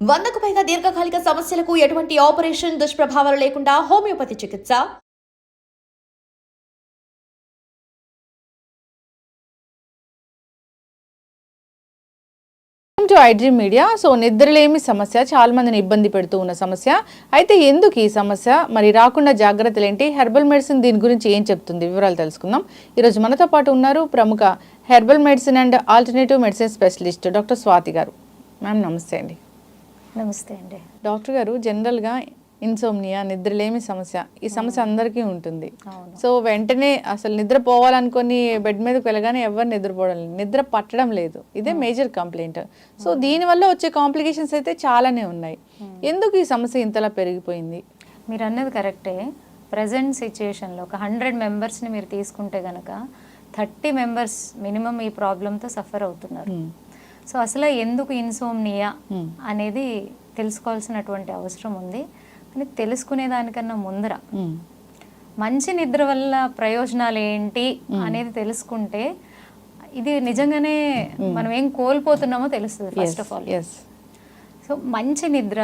వందకు పైగా దీర్ఘకాలిక సమస్యలకు ఎటువంటి ఆపరేషన్ దుష్ప్రభావాలు లేకుండా హోమియోపతి చికిత్స. టు ఐడ్రీ మీడియా సో నిద్రలేమి సమస్య చాలా మందిని ఇబ్బంది పెడుతూ ఉన్న సమస్య. అయితే ఎందుకు ఈ సమస్య? మరి రాకుండా జాగ్రత్తలు ఏంటి? హెర్బల్ మెడిసిన్ దీని గురించి ఏం చెప్తుంది? వివరాలు తెలుసుకుందాం. ఈరోజు మనతో పాటు ఉన్నారు ప్రముఖ herbal medicine and alternative medicine specialist doctor Swathi garu. Ma'am నమస్తే అండి. నమస్తే అండి. డాక్టర్ గారు జనరల్గా ఇన్సోమ్నియా నిద్రలేమి సమస్య ఈ సమస్య అందరికీ ఉంటుంది. సో వెంటనే అసలు నిద్ర పోవాలనుకొని బెడ్ మీదకి వెళ్ళగానే ఎవరు నిద్రపోవడం లేదు. నిద్ర పట్టడం లేదు. ఇదే మేజర్ కంప్లైంట్. సో దీనివల్ల వచ్చే కాంప్లికేషన్స్ అయితే చాలానే ఉన్నాయి. ఎందుకు ఈ సమస్య ఇంతలా పెరిగిపోయింది? మీరు అన్నది కరెక్టే. ప్రజెంట్ సిచ్యుయేషన్లో ఒక హండ్రెడ్ మెంబర్స్ని మీరు తీసుకుంటే కనుక థర్టీ మెంబర్స్ మినిమం ఈ ప్రాబ్లంతో సఫర్ అవుతున్నారు. సో అసలు ఎందుకు ఇన్సోమ్నియా అనేది తెలుసుకోవాల్సినటువంటి అవసరం ఉంది. కానీ తెలుసుకునే దానికన్నా ముందర మ్మ్. మంచి నిద్ర వల్ల ప్రయోజనాలు ఏంటి అనేది తెలుసుకుంటే ఇది నిజంగానే మనం ఏం కోల్పోతున్నామో తెలుస్తుంది ఫస్ట్ ఆఫ్ ఆల్ సో మంచి నిద్ర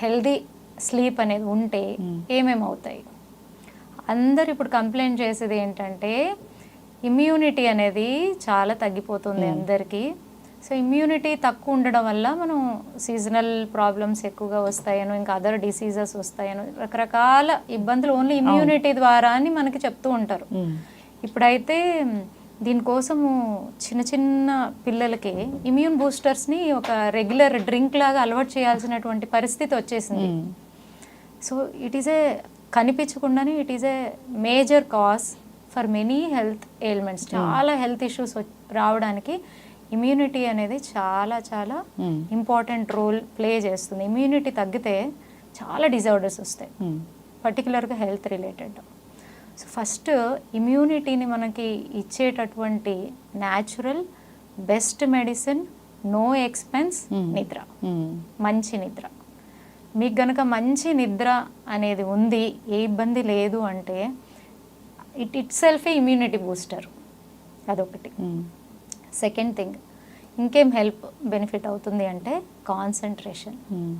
హెల్దీ స్లీప్ అనేది ఉంటే ఏమేమి అవుతాయి? అందరు ఇప్పుడు కంప్లైంట్ చేసేది ఏంటంటే ఇమ్యూనిటీ అనేది చాలా తగ్గిపోతుంది అందరికీ. సో ఇమ్యూనిటీ తక్కువ ఉండడం వల్ల మనం సీజనల్ ప్రాబ్లమ్స్ ఎక్కువగా వస్తాయనో ఇంకా అదర్ డిసీజెస్ వస్తాయనో రకరకాల ఇబ్బందులు ఓన్లీ ఇమ్యూనిటీ ద్వారా అని మనకి చెప్తూ ఉంటారు. ఇప్పుడైతే దీనికోసము చిన్న చిన్న పిల్లలకి ఇమ్యూన్ బూస్టర్స్ని ఒక రెగ్యులర్ డ్రింక్ లాగా అలవాటు చేయాల్సినటువంటి పరిస్థితి వచ్చేసింది. So it is a కనిపించకుండానే it is a major cause for many health ailments చాలా హెల్త్ ఇష్యూస్ రావడానికి ఇమ్యూనిటీ అనేది చాలా చాలా. ఇంపార్టెంట్ రోల్ ప్లే చేస్తుంది ఇమ్యూనిటీ తగ్గితే చాలా డిజార్డర్స్ వస్తాయి. పర్టికులర్గా హెల్త్ రిలేటెడ్ సో ఫస్ట్ ఇమ్యూనిటీని మనకి ఇచ్చేటటువంటి natural best medicine no expense నిద్ర మ్మ్. మంచి నిద్ర మీకు గనక మంచి నిద్ర అనేది ఉంది ఏ ఇబ్బంది లేదు అంటే it it self immunity booster అదొకటి మ్మ్. సెకండ్ థింగ్ ఇంకేం హెల్ప్ బెనిఫిట్ అవుతుంది అంటే కాన్సన్ట్రేషన్. మ్మ్.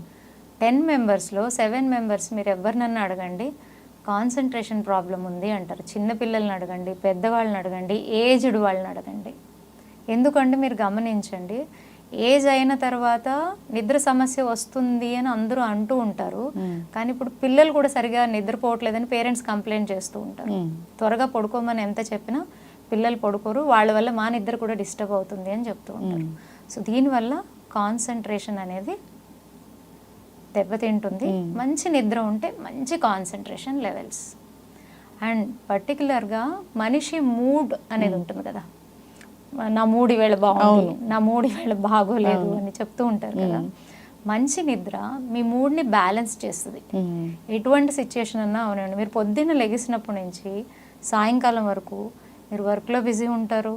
టెన్ మెంబర్స్లో సెవెన్ మెంబర్స్ మీరు ఎవరినన్నా అడగండి కాన్సన్ట్రేషన్ ప్రాబ్లం ఉంది అంటారు. చిన్నపిల్లల్ని అడగండి పెద్దవాళ్ళని అడగండి ఏజ్డ్ వాళ్ళని అడగండి. ఎందుకంటే మీరు గమనించండి ఏజ్ అయిన తర్వాత నిద్ర సమస్య వస్తుంది అని అందరూ అంటూ ఉంటారు. కానీ ఇప్పుడు పిల్లలు కూడా సరిగా నిద్రపోవట్లేదని పేరెంట్స్ కంప్లైంట్ చేస్తూ ఉంటారు. మ్మ్. త్వరగా పడుకోమని ఎంత చెప్పినా పిల్లలు పడుకోరు వాళ్ళ వల్ల మా నిద్ర కూడా డిస్టర్బ్ అవుతుంది అని చెప్తూ ఉంటారు. సో దీనివల్ల కాన్సన్ట్రేషన్ అనేది దెబ్బతింటుంది. మంచి నిద్ర ఉంటే మంచి కాన్సన్ట్రేషన్ లెవెల్స్. అండ్ పర్టికులర్గా మనిషి మూడ్ అనేది ఉంటుంది కదా. నా మూడు వేళ బాగుంది నా మూడు వేళ బాగోలేదు అని చెప్తూ ఉంటారు కదా. మంచి నిద్ర మీ మూడ్ని బ్యాలెన్స్ చేస్తుంది. ఎటువంటి సిచ్యుయేషన్ అన్నా అవునండి. మీరు పొద్దున్న లెగిసినప్పటి నుంచి సాయంకాలం వరకు మీరు వర్క్లో బిజీ ఉంటారు.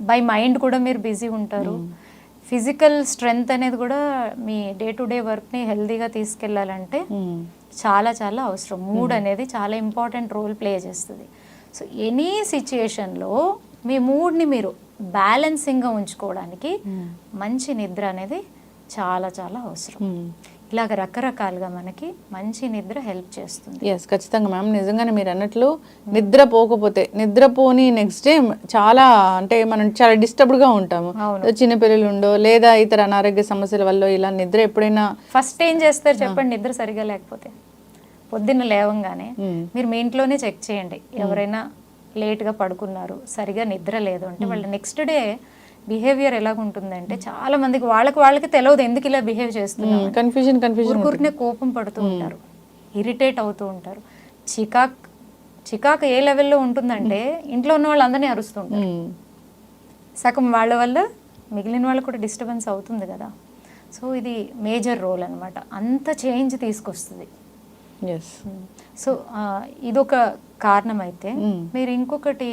బై మైండ్ కూడా మీరు బిజీ ఉంటారు. ఫిజికల్ స్ట్రెంగ్త్ అనేది కూడా మీ డే టు డే వర్క్ని హెల్దీగా తీసుకెళ్ళాలంటే మ్మ్. చాలా చాలా అవసరం. మూడ్ అనేది చాలా ఇంపార్టెంట్ రోల్ ప్లే చేస్తుంది. సో ఎనీ సిచ్యుయేషన్లో మీ మూడ్ని మీరు బ్యాలెన్సింగ్గా ఉంచుకోవడానికి మంచి నిద్ర అనేది చాలా చాలా అవసరం. ఇలాగ రకరకాలుగా మనకి మంచి నిద్ర హెల్ప్ చేస్తుంది. ఎస్ ఖచ్చితంగా మ్యామ్ నిజంగానే మీరు అన్నట్లు నిద్ర పోకపోతే నిద్రపోని నెక్స్ట్ డే చాలా అంటే మనం చాలా డిస్టర్బ్డ్గా ఉంటాము. అవును. చిన్న పిల్లలు ఉండో లేదా ఇతర అనారోగ్య సమస్యల వల్ల ఇలా నిద్ర ఎప్పుడైనా ఫస్ట్ ఏం చేస్తారు చెప్పండి? నిద్ర సరిగా లేకపోతే. పొద్దున్న లేవంగానే. మీరు మీ ఇంట్లోనే చెక్ చేయండి. ఎవరైనా లేట్గా పడుకున్నారు సరిగా నిద్ర లేదు అంటే వాళ్ళ నెక్స్ట్ డే బిహేవియర్ ఎలాగుంటుందంటే చాలా మందికి వాళ్ళకి వాళ్ళకి తెలియదు ఎందుకు ఇలా బిహేవ్ చేస్తున్నారు కన్ఫ్యూజన్ కన్ఫ్యూజన్ ఊరుకూరినే కోపం పడుతూ ఉంటారు ఇరిటేట్ అవుతూ ఉంటారు. చికాక్ చికాక్ ఏ లెవెల్లో ఉంటుందంటే ఇంట్లో ఉన్న వాళ్ళందరినీ అరుస్తుంటారు సగం వాళ్ళ వల్ల మిగిలిన వాళ్ళకు కూడా డిస్టర్బెన్స్ అవుతుంది కదా. సో ఇది మేజర్ రోల్ అన్నమాట. అంత చేంజ్ తీసుకొస్తుంది. సో ఇదొక కారణం అయితే మీరు ఇంకొకటి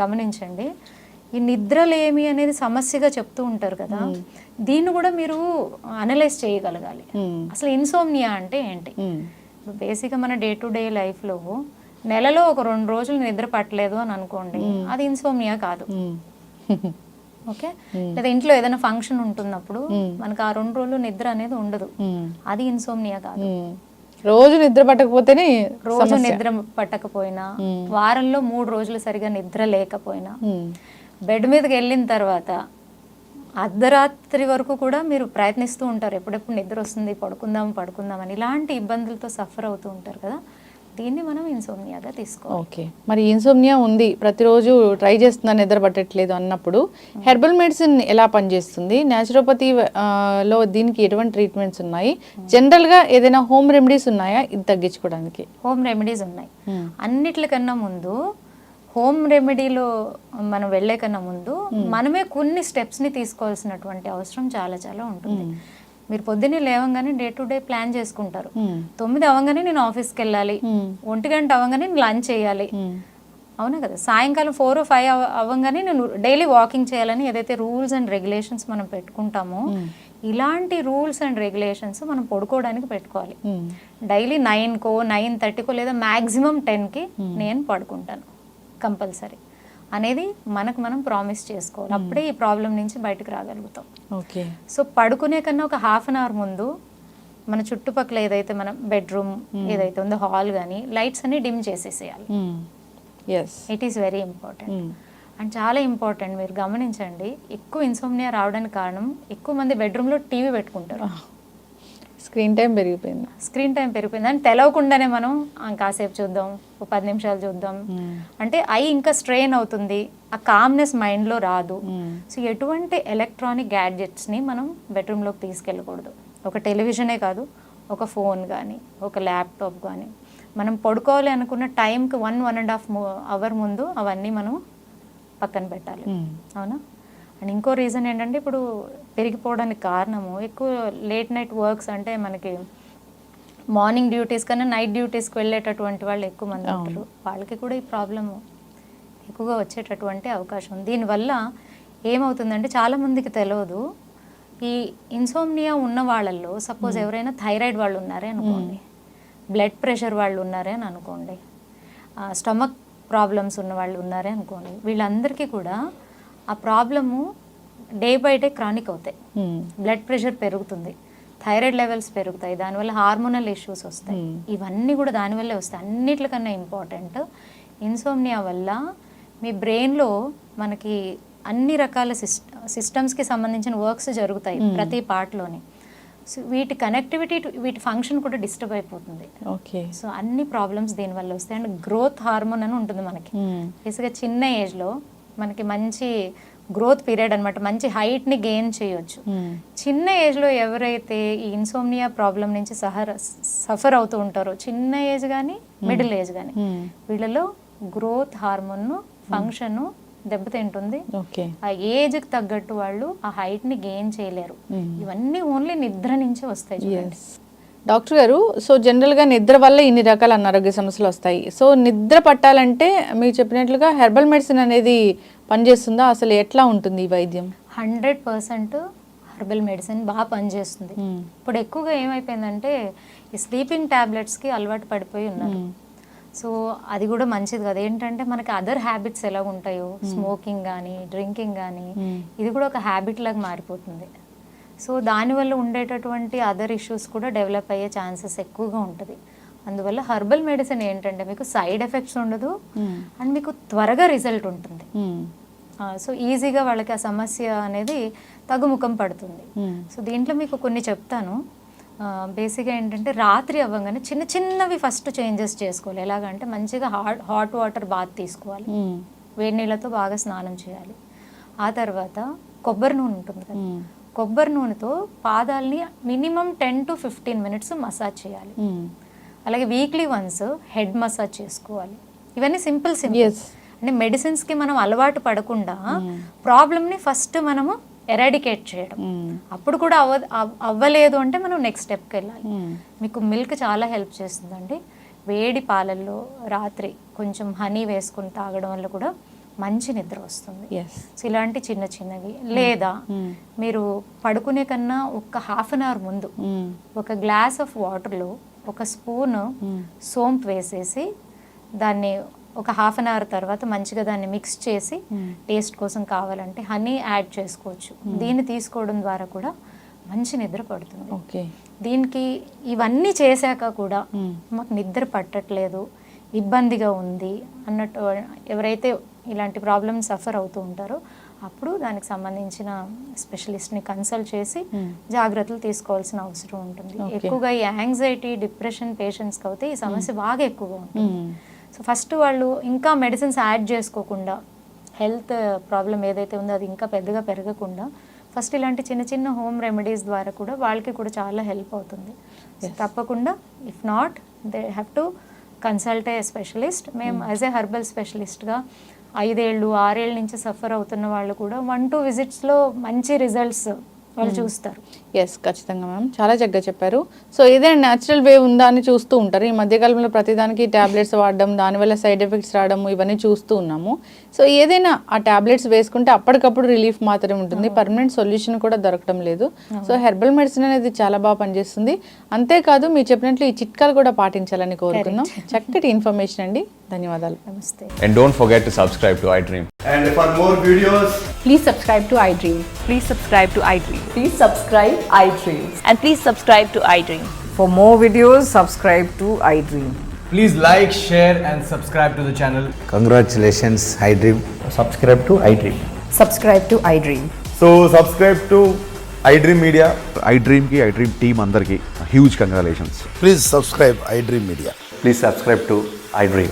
గమనించండి. ఈ నిద్రలేమి అనేది సమస్యగా చెప్తూ ఉంటారు కదా దీన్ని కూడా మీరు అనలైజ్ చేయగలగాలి. అసలు ఇన్సోమ్నియా అంటే ఏంటి? బేసిక్గా మన డే టు డే లైఫ్లో నెలలో ఒక రెండు రోజులు నిద్ర పట్టలేదు అని అనుకోండి అది ఇన్సోమ్నియా కాదు. ఓకే? లేదా ఇంట్లో ఏదైనా ఫంక్షన్ ఉంటున్నప్పుడు మనకు ఆ రెండు రోజులు నిద్ర అనేది ఉండదు. అది ఇన్సోమ్నియా కాదు. రోజు నిద్ర పట్టకపోతేనే రోజు నిద్ర పట్టకపోయినా వారంలో మూడు రోజులు సరిగా నిద్ర లేకపోయినా. బెడ్ మీదకి వెళ్ళిన తర్వాత అర్ధరాత్రి వరకు కూడా మీరు ప్రయత్నిస్తూ ఉంటారు. ఎప్పుడెప్పుడు నిద్ర వస్తుంది పడుకుందాం పడుకుందాం అని. ఇలాంటి ఇబ్బందులతో సఫర్ అవుతూ ఉంటారు కదా. దీన్ని మనం ఇన్సోమ్నియాగా తీసుకోవాలి. ఓకే. మరి ఇన్సోమ్నియా ఉంది. ప్రతిరోజు ట్రై చేస్తున్నా నిద్ర పట్టట్లేదు అన్నప్పుడు? హెర్బల్ మెడిసిన్ ఎలా పనిచేస్తుంది? న్యాచురోపతి ఆ, లో దీనికి ఎటువంటి ట్రీట్మెంట్స్ ఉన్నాయి? జనరల్గా ఏదైనా హోమ్ రెమెడీస్ ఉన్నాయా? ఇది తగ్గించుకోవడానికి. హోమ్ రెమెడీస్ ఉన్నాయి. అన్నిట్లకన్నా ముందు హోమ్ రెమెడీలో మనం వెళ్ళే కన్నా ముందు మనమే కొన్ని స్టెప్స్ని తీసుకోవాల్సినటువంటి అవసరం చాలా చాలా ఉంటుంది. మీరు పొద్దున్నే లేవగానే డే టు డే ప్లాన్ చేసుకుంటారు. మ్మ్. తొమ్మిది అవ్వగానే నేను ఆఫీస్కి వెళ్ళాలి. ఒంటి గంట అవ్వగానే నేను లంచ్ చేయాలి. అవునా కదా? సాయంకాలం ఫోర్ ఫైవ్ అవ్వగానే నేను డైలీ వాకింగ్ చేయాలని ఏదైతే రూల్స్ అండ్ రెగ్యులేషన్స్ మనం పెట్టుకుంటామో ఇలాంటి రూల్స్ అండ్ రెగ్యులేషన్స్ మనం పడుకోవడానికి పెట్టుకోవాలి. డైలీ నైన్కో నైన్ థర్టీకో లేదా మ్యాక్సిమం టెన్కి నేను పడుకుంటాను. కంపల్సరీ అనేది మనకు మనం ప్రామిస్ చేసుకోవాలి. అప్పుడే ఈ ప్రాబ్లం నుంచి బయటకు రాగలుగుతాం. ఓకే. సో పడుకునే కన్నా ఒక హాఫ్ అన్ అవర్ ముందు మన చుట్టుపక్కల ఏదైతే మన బెడ్రూమ్ ఏదైతే ఉందో హాల్ కానీ లైట్స్ అన్ని dim చేసేసేయాలి. It is very important and చాలా ఇంపార్టెంట్ మీరు గమనించండి ఎక్కువ ఇన్సోమ్నియా రావడానికి కారణం ఎక్కువ మంది బెడ్రూమ్లో టీవీ పెట్టుకుంటారు. స్క్రీన్ టైం పెరిగిపోయింది. స్క్రీన్ టైం పెరిగిపోయింది. అని తెలవకుండానే మనం "ఆ, కాసేపు చూద్దాం ఒక పది నిమిషాలు చూద్దాం. అంటే ఐ ఇంకా స్ట్రెయిన్ అవుతుంది. ఆ కామ్నెస్ మైండ్లో రాదు. సో ఎటువంటి ఎలక్ట్రానిక్ గ్యాడ్జెట్స్ని మనం బెడ్రూమ్లోకి తీసుకెళ్ళకూడదు. ఒక టెలివిజనే కాదు ఒక ఫోన్ కానీ ఒక ల్యాప్టాప్ కానీ మనం పడుకోవాలి అనుకున్న టైంకి one one and half hour ముందు అవన్నీ మనం పక్కన పెట్టాలి. అవునా? అండ్ ఇంకో రీజన్ ఏంటంటే ఇప్పుడు పెరిగిపోవడానికి కారణము. ఎక్కువ లేట్ నైట్ వర్క్స్ అంటే మనకి మార్నింగ్ డ్యూటీస్ కన్నా నైట్ డ్యూటీస్కి వెళ్ళేటటువంటి వాళ్ళు ఎక్కువ మంది ఉంటారు. వాళ్ళకి కూడా ఈ ప్రాబ్లము ఎక్కువగా వచ్చేటటువంటి అవకాశం దీనివల్ల ఏమవుతుందంటే చాలామందికి తెలియదు ఈ ఇన్సోమ్నియా ఉన్న వాళ్ళల్లో సపోజ్ ఎవరైనా థైరాయిడ్ వాళ్ళు ఉన్నారే అనుకోండి బ్లడ్ ప్రెషర్ వాళ్ళు ఉన్నారే అని అనుకోండి స్టమక్ ప్రాబ్లమ్స్ ఉన్న వాళ్ళు ఉన్నారే అనుకోండి వీళ్ళందరికీ కూడా ఆ problem day by day chronic అవుతాయి. బ్లడ్ ప్రెషర్ పెరుగుతుంది. థైరాయిడ్ లెవెల్స్ పెరుగుతాయి. దానివల్ల హార్మోనల్ ఇష్యూస్ వస్తాయి. ఇవన్నీ కూడా దానివల్లే వస్తాయి. అన్నిటికన్నా ఇంపార్టెంట్ ఇన్సోమ్నియా వల్ల మీ బ్రెయిన్లో మనకి అన్ని రకాల సిస్ట్ సిస్టమ్స్కి సంబంధించిన వర్క్స్ జరుగుతాయి ప్రతి పార్ట్లోని. సో వీటి కనెక్టివిటీ వీటి ఫంక్షన్ కూడా డిస్టర్బ్ అయిపోతుంది. ఓకే. సో అన్ని ప్రాబ్లమ్స్ దీనివల్ల వస్తాయి. అండ్ గ్రోత్ హార్మోన్ అని ఉంటుంది మనకి. బేసిక్గా చిన్న ఏజ్లో మనకి మంచి గ్రోత్ పీరియడ్ అనమాట మంచి హైట్ని గెయిన్ చేయొచ్చు. చిన్న ఏజ్లో ఎవరైతే ఈ ఇన్సోమ్నియా ప్రాబ్లం నుంచి సహర సఫర్ అవుతూ ఉంటారో చిన్న ఏజ్ కానీ మిడిల్ ఏజ్ కానీ వీళ్ళలో గ్రోత్ హార్మోన్ ఫంక్షన్ దెబ్బతింటుంది. ఆ ఏజ్కి తగ్గట్టు వాళ్ళు ఆ హైట్ని గెయిన్ చేయలేరు. ఇవన్నీ ఓన్లీ నిద్ర నుంచే వస్తాయి డాక్టర్ గారు సో జనరల్గా నిద్ర వల్ల ఇన్ని రకాల అనారోగ్య సమస్యలు వస్తాయి. సో నిద్ర పట్టాలంటే మీరు చెప్పినట్లుగా హెర్బల్ మెడిసిన్ అనేది పనిచేస్తుందా? అసలు ఎట్లా ఉంటుంది ఈ వైద్యం? హండ్రెడ్ పర్సెంట్ హర్బల్ మెడిసిన్ బాగా పనిచేస్తుంది. ఇప్పుడు ఎక్కువగా ఏమైపోయిందంటే ఈ స్లీపింగ్ ట్యాబ్లెట్స్కి అలవాటు పడిపోయి ఉన్నారు. సో అది కూడా మంచిది కదా. ఏంటంటే మనకి అదర్ హ్యాబిట్స్ ఎలా ఉంటాయో స్మోకింగ్ కానీ డ్రింకింగ్ కానీ ఇది కూడా ఒక హ్యాబిట్ లాగా మారిపోతుంది. సో దానివల్ల ఉండేటటువంటి అదర్ ఇష్యూస్ కూడా డెవలప్ అయ్యే ఛాన్సెస్ ఎక్కువగా ఉంటుంది. అందువల్ల హర్బల్ మెడిసిన్ ఏంటంటే మీకు సైడ్ ఎఫెక్ట్స్ ఉండదు అండ్ మీకు త్వరగా రిజల్ట్ ఉంటుంది. సో ఈజీగా వాళ్ళకి ఆ సమస్య అనేది తగ్గుముఖం పడుతుంది. సో దీంట్లో మీకు కొన్ని చెప్తాను. బేసిక్గా ఏంటంటే రాత్రి అవ్వగానే చిన్న చిన్నవి ఫస్ట్ చేంజెస్ చేసుకోవాలి. ఎలాగంటే మంచిగా హాట్ హాట్ వాటర్ బాత్ తీసుకోవాలి. వేడి నీళ్ళతో బాగా స్నానం చేయాలి. ఆ తర్వాత కొబ్బరి నూనె ఉంటుంది కదా. కొబ్బరి నూనెతో పాదాలని minimum ten to fifteen minutes massage చేయాలి. అలాగే వీక్లీ వన్స్ హెడ్ మసాజ్ చేసుకోవాలి. ఇవన్నీ సింపుల్ సింపుల్. అంటే మెడిసిన్స్కి మనం అలవాటు పడకుండా ప్రాబ్లమ్ని ఫస్ట్ మనము ఎరాడికేట్ చేయడం. అప్పుడు కూడా అవ్వ అవ్- అవ్వలేదు అంటే మనం నెక్స్ట్ స్టెప్కి వెళ్ళాలి. మీకు మిల్క్ చాలా హెల్ప్ చేస్తుందండి. వేడి పాలల్లో రాత్రి కొంచెం హనీ వేసుకుని తాగడం వల్ల కూడా మంచి నిద్ర వస్తుంది. సో ఇలాంటి చిన్న చిన్నవి. లేదా మీరు పడుకునే కన్నా ఒక హాఫ్ అన్ అవర్ ముందు ఒక గ్లాస్ ఆఫ్ వాటర్లో ఒక స్పూన్ సోంపు వేసేసి దాన్ని ఒక హాఫ్ అన్ అవర్ తర్వాత మంచిగా దాన్ని మిక్స్ చేసి టేస్ట్ కోసం కావాలంటే హనీ యాడ్ చేసుకోవచ్చు. దీన్ని తీసుకోవడం ద్వారా కూడా మంచి నిద్ర పడుతుంది. ఓకే దీనికి ఇవన్నీ చేశాక కూడా. మాకు నిద్ర పట్టట్లేదు ఇబ్బందిగా ఉంది అన్నట్టు ఎవరైతే ఇలాంటి ప్రాబ్లమ్ సఫర్ అవుతూ ఉంటారో. అప్పుడు దానికి సంబంధించిన స్పెషలిస్ట్ని కన్సల్ట్ చేసి మ్మ్. జాగ్రత్తలు తీసుకోవాల్సిన అవసరం ఉంటుంది. ఎక్కువగా ఈ యాంగ్జైటీ డిప్రెషన్ పేషెంట్స్కి అయితే ఈ సమస్య బాగా ఎక్కువగా ఉంటుంది. మ్మ్. సో ఫస్ట్ వాళ్ళు ఇంకా మెడిసిన్స్ యాడ్ చేసుకోకుండా హెల్త్ ప్రాబ్లం ఏదైతే ఉందో అది ఇంకా పెద్దగా పెరగకుండా ఫస్ట్ ఇలాంటి చిన్న చిన్న హోమ్ రెమెడీస్ ద్వారా కూడా వాళ్ళకి కూడా చాలా హెల్ప్ అవుతుంది. తప్పకుండా if not they have to consult a specialist మేము యాజ్ ఏ హర్బల్ స్పెషలిస్ట్గా ఐదేళ్ళు ఆరేళ్ళ నుంచి సఫర్ అవుతున్న వాళ్ళు కూడా వన్ టూ విజిట్స్లో మంచి రిజల్ట్స్ వాళ్ళు చూస్తారు. ఎస్ ఖచ్చితంగా మ్యామ్ చాలా చక్కగా చెప్పారు. సో ఏదైనా న్యాచురల్ వే ఉందా అని చూస్తూ ఉంటారు. ఈ మధ్యకాలంలో ప్రతిదానికి ట్యాబ్లెట్స్ వాడడం దానివల్ల సైడ్ ఎఫెక్ట్స్ రావడం ఇవన్నీ చూస్తూ ఉన్నాము. సో ఏదైనా ఆ ట్యాబ్లెట్స్ వేసుకుంటే అప్పటికప్పుడు రిలీఫ్ మాత్రమే ఉంటుంది. పర్మనెంట్ సొల్యూషన్ కూడా దొరకడం లేదు. సో హెర్బల్ మెడిసిన్ అనేది చాలా బాగా పనిచేస్తుంది. అంతేకాదు మీరు చెప్పినట్లు ఈ చిట్కాలు కూడా పాటించాలని కోరుకుందాం. చక్కటి ఇన్ఫర్మేషన్ అండి. ధన్యవాదాలు నమస్తే And don't forget to subscribe to iDream. And for more videos, Please subscribe to iDream. Please subscribe to iDream. Please subscribe iDream. And please subscribe to iDream. For more videos, subscribe to iDream. please like, share, and subscribe to the channel. Congratulations, iDream. Subscribe to iDream. Subscribe to iDream. So subscribe to iDream media ఐడ్రీమ్కి iDream team అందరికీ huge congratulations Please subscribe iDream Media. Please subscribe to iDream.